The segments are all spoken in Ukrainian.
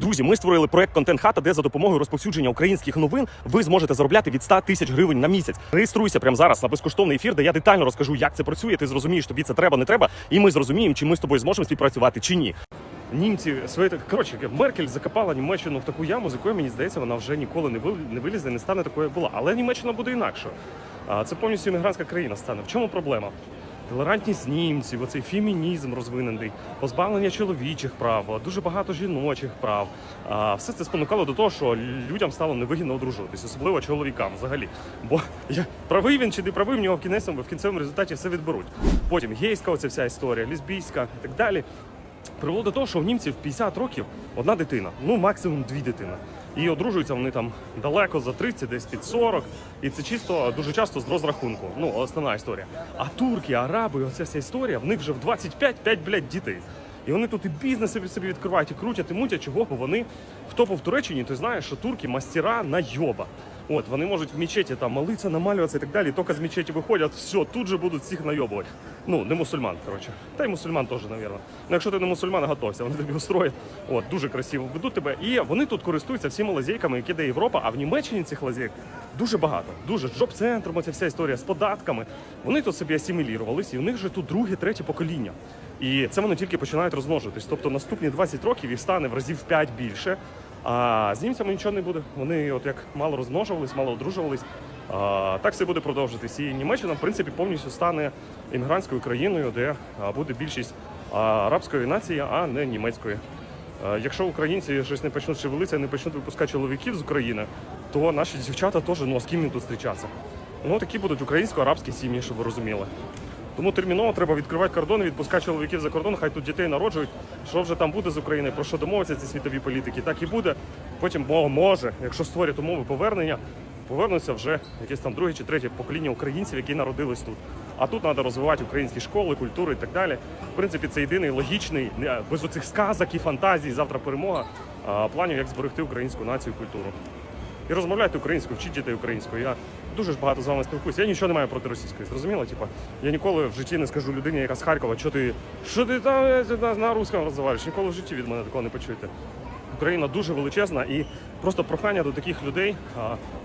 Друзі, ми створили проект Контент Хата, де за допомогою розповсюдження українських новин ви зможете заробляти від 100 тисяч гривень на місяць. Реєструйся прямо зараз на безкоштовний ефір, де я детально розкажу, як це працює. Ти зрозумієш, тобі це треба, не треба, і ми зрозуміємо, чи ми з тобою зможемо співпрацювати чи ні. Німці свої коротше, Меркель закопала Німеччину в таку яму, з якої мені здається, вона вже ніколи не не вилізе, не стане такою, як була. Але Німеччина буде інакше. Це повністю іммігрантська країна стане. В чому проблема? Толерантність німців, оцей фемінізм розвинений, позбавлення чоловічих прав, дуже багато жіночих прав. А, все це спонукало до того, що людям стало невигідно одружуватись, особливо чоловікам взагалі. Бо я правий він чи не правий, в нього в в кінцевому результаті все відберуть. Потім гейська, оця вся історія, лесбійська і так далі. Привело до того, що в німців 50 років одна дитина, ну максимум дві дитини. І одружуються вони там далеко за 30, десь під 40. І це чисто дуже часто з розрахунку. Ну, основна історія. А турки, араби, оця вся історія, в них вже в 25 5, блядь, дітей. І вони тут і бізнес собі відкривають, і крутять, і мутять, чого, бо вони, хто був в Туреччині, той знає, що турки мастера на йоба. От, вони можуть в мечеті там молитися, намалюватися і так далі. І тільки з мечеті виходять, все, тут же будуть всіх найобувати. Ну, не мусульман, коротше. Та й мусульман теж, мабуть. Ну, якщо ти не мусульман, готовся, вони тобі устроять. От, дуже красиво ведуть тебе. І вони тут користуються всіма лазейками, які дає Європа, а в Німеччині цих лазейок дуже багато. Дуже з жоп-центром, ця вся історія з податками. Вони тут собі асимілірувалися, і у них вже тут друге, третє покоління. І це вони тільки починають розмножитись. Тобто наступні 20 років їх стане в разів в 5 більше. А з німцями нічого не буде. Вони, от як мало розмножувались, мало одружувались. А, так все буде продовжитись. І Німеччина, в принципі, повністю стане іммігрантською країною, де буде більшість арабської нації, а не німецької. Якщо українці щось не почнуть шевелитися, не почнуть випускати чоловіків з України, то наші дівчата теж ну а з ким їм тут зустрічатися. Ну такі будуть українсько-арабські сім'ї, щоб ви розуміли. Тому терміново треба відкривати кордони, відпускати чоловіків за кордон, хай тут дітей народжують. Що вже там буде з України, про що домовиться ці світові політики, так і буде. Потім може, якщо створять умови повернення, повернуться вже якесь там друге чи третє покоління українців, які народились тут. А тут треба розвивати українські школи, культуру і так далі. В принципі, це єдиний логічний, не- без оцих сказок і фантазій, завтра перемога, планів, як зберегти українську націю культуру. І розмовляйте українською, вчіть дітей українською. Я дуже ж багато з вами спілкуюся. Я нічого не маю проти російської. Зрозуміло? Типа, я ніколи в житті не скажу людині, яка з Харкова, що ти що ти там на, на русском розмовляєш? Ніколи в житті від мене такого не почуєте. Україна дуже величезна і просто прохання до таких людей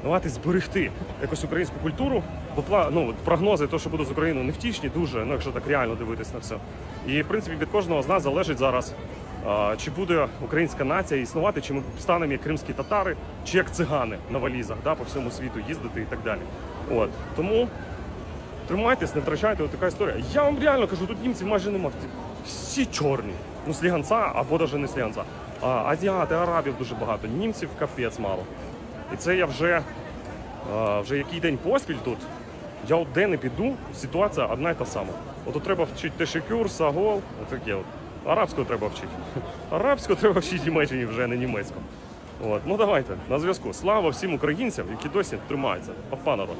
давати зберегти якусь українську культуру, бо ну, прогнози, то, що буде з Україною, невтішні дуже, ну якщо так реально дивитись на все. І в принципі від кожного з нас залежить зараз, чи буде українська нація існувати, чи ми станемо як кримські татари, чи як цигани на валізах, да, по всьому світу їздити і так далі. От тому тримайтесь, не втрачайте, от така історія. Я вам реально кажу, тут німців майже нема. Всі чорні. Ну, сліганця або навіть не сліганця. А, азіати, арабів дуже багато, німців капець мало. І це я вже, вже який день поспіль тут. Я от де не піду, ситуація одна й та сама. От тут треба вчити тешекюр, сагол, отаке от. Арабську треба вчити. Арабську треба вчити Німеччині вже, не німецьку. От. Ну давайте, на зв'язку. Слава всім українцям, які досі тримаються. Папа народ.